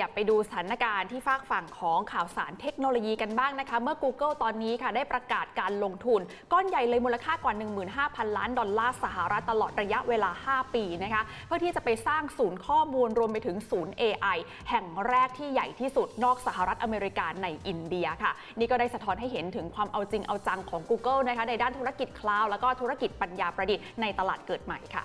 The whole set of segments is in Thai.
ยับไปดูสถานการณ์ที่ฝากฝั่งของข่าวสารเทคโนโลยีกันบ้างนะคะ เมื่อ Google ตอนนี้ค่ะได้ประกาศการลงทุน ก้อนใหญ่เลยมูลค่ากว่า 15,000 ล้านดอลลาร์สหรัฐตลอดระยะเวลา 5 ปีนะคะ เพื่อที่จะไปสร้างศูนย์ข้อมูลรวมไปถึงศูนย์ AI แห่งแรกที่ใหญ่ที่สุดนอกสหรัฐอเมริกาในอินเดียค่ะ นี่ก็ได้สะท้อนให้เห็นถึงความเอาจริงเอาจังของ Google นะคะในด้านธุรกิจคลาวด์แล้วก็ธุรกิจปัญญาประดิษฐ์ในตลาดเกิดใหม่ค่ะ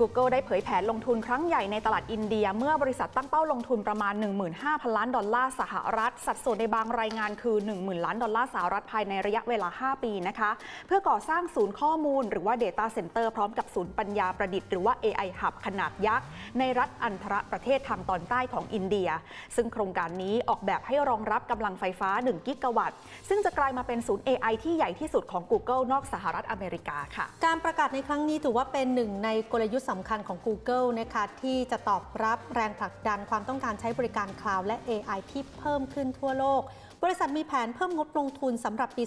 Google ได้เผยแผนลงทุนครั้งใหญ่ในตลาดอินเดีย เมื่อบริษัทตั้งเป้าลงทุนประมาณ 15,000 ล้านดอลลาร์สหรัฐ สัดส่วนในบางรายงานคือ 10,000 ล้านดอลลาร์สหรัฐภายในระยะเวลา 5 ปีนะคะ เพื่อก่อสร้างศูนย์ข้อมูลหรือว่า Data Center พร้อมกับศูนย์ปัญญาประดิษฐ์หรือว่า AI Hub ขนาดยักษ์ ในรัฐอันธรประเทศทางตอนใต้ของอินเดีย ซึ่งโครงการนี้ออกแบบให้รองรับกำลังไฟฟ้า 1 กิกะวัตต์ ซึ่งจะกลายมาเป็นศูนย์ AI ที่ใหญ่ที่สุดของ Google นอกสหรัฐอเมริกาค่ะ การประกาศในครั้งนี้ถือว่าเป็นหนึ่งในกลยุทธ์สำคัญของ Google นะคะที่จะตอบรับแรงผลักดันความต้องการใช้บริการคลาวด์และ AI ที่เพิ่มขึ้นทั่วโลก บริษัทมีแผนเพิ่มงบลงทุนสำหรับปี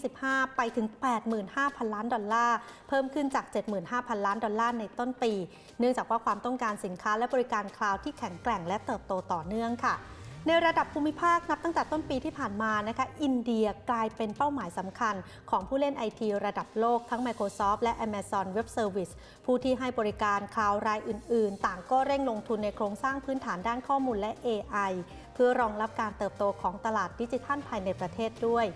2025 ไปถึง 85,000 ล้านดอลลาร์ เพิ่มขึ้นจาก 75,000 ล้านดอลลาร์ในต้นปี เนื่องจากว่าความต้องการสินค้าและบริการคลาวด์ที่แข็งแกร่งและเติบโตต่อเนื่องค่ะ ในระดับภูมิภาคนับตั้งแต่ต้นปีที่ผ่านมานะคะอินเดียกลายเป็นเป้าหมายสำคัญ ของผู้เล่นไอทีระดับโลกทั้ง Microsoft และ Amazon Web Service ผู้ที่ให้บริการคลาวรายอื่น ๆ ต่างก็เร่งลงทุนในโครงสร้างพื้นฐานด้านข้อมูลและ AI เพื่อรองรับการเติบโตของตลาดดิจิทัลภายในประเทศด้วย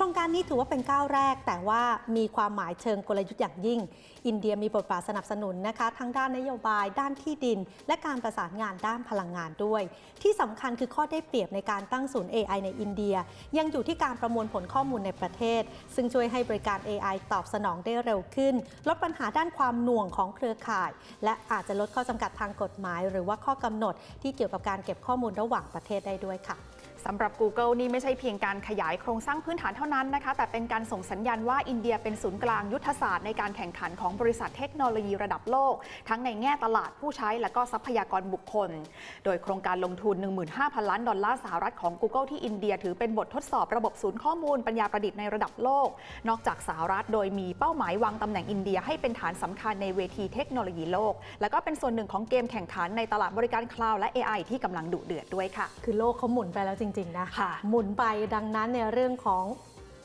ครงการนี้ถือว่าเป็นก้าวแรก แต่ว่ามีความหมายเชิงกลยุทธ์อย่างยิ่ง อินเดียมีบทบาทสนับสนุนนะคะทั้งด้านนโยบาย ด้านที่ดิน และการประสานงานด้านพลังงานด้วย ที่สำคัญคือข้อได้เปรียบในการตั้งศูนย์ AI ในอินเดีย ยังอยู่ที่การประมวลผลข้อมูลในประเทศ ซึ่งช่วยให้บริการ AI ตอบสนองได้เร็วขึ้น ลดปัญหาด้านความหน่วงของเครือข่าย และอาจจะลดข้อจำกัดทางกฎหมาย หรือว่าข้อกำหนดที่เกี่ยวกับการเก็บข้อมูลระหว่างประเทศได้ด้วยค่ะ สำหรับ Google นี่ไม่ใช่เพียงการขยายโครงสร้างพื้นฐานเท่านั้นนะคะ แต่เป็นการส่งสัญญาณว่าอินเดียเป็นศูนย์กลางยุทธศาสตร์ในการแข่งขันของบริษัทเทคโนโลยีระดับโลก ทั้งในแง่ตลาดผู้ใช้และก็ทรัพยากรบุคคล โดยโครงการลงทุน 15,000 ล้านดอลลาร์สหรัฐของ Google ที่อินเดียถือเป็นบททดสอบระบบศูนย์ข้อมูลปัญญาประดิษฐ์ในระดับโลก นอกจากสหรัฐโดยมีเป้าหมายวางตำแหน่งอินเดียให้เป็นฐานสำคัญในเวทีเทคโนโลยีโลก และก็เป็นส่วนหนึ่งของเกมแข่งขันในตลาดบริการคลาวด์และ AI ที่กำลังดุเดือดด้วยค่ะ คือโลกเขาหมุนไปแล้วจริงๆนะค่ะหมุนไปดังนั้นในยเรื่องของ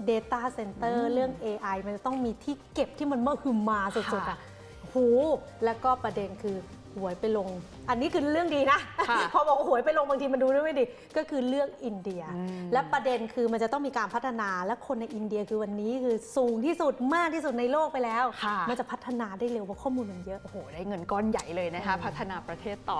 Data Center เรื่อง AI มันจะต้องมีที่เก็บที่มันเมื่อหืมมาสุดๆค่ะอะโหแล้วก็ประเด็นคือหวยไปลง อันนี้คือเรื่องดีนะค่ะพอบอกว่าหวยไปลงบางทีมันดูเรื่องไม่ดี ก็คือเลือกอินเดียอืมและประเด็นคือมันจะต้องมีการพัฒนา และคนในอินเดียคือวันนี้คือสูงที่สุดมากที่สุดในโลกไปแล้วค่ะมันจะพัฒนาได้เร็วเพราะข้อมูลมันเยอะ โอ้โห ได้เงินก้อนใหญ่เลยนะคะอืมพัฒนาประเทศต่อ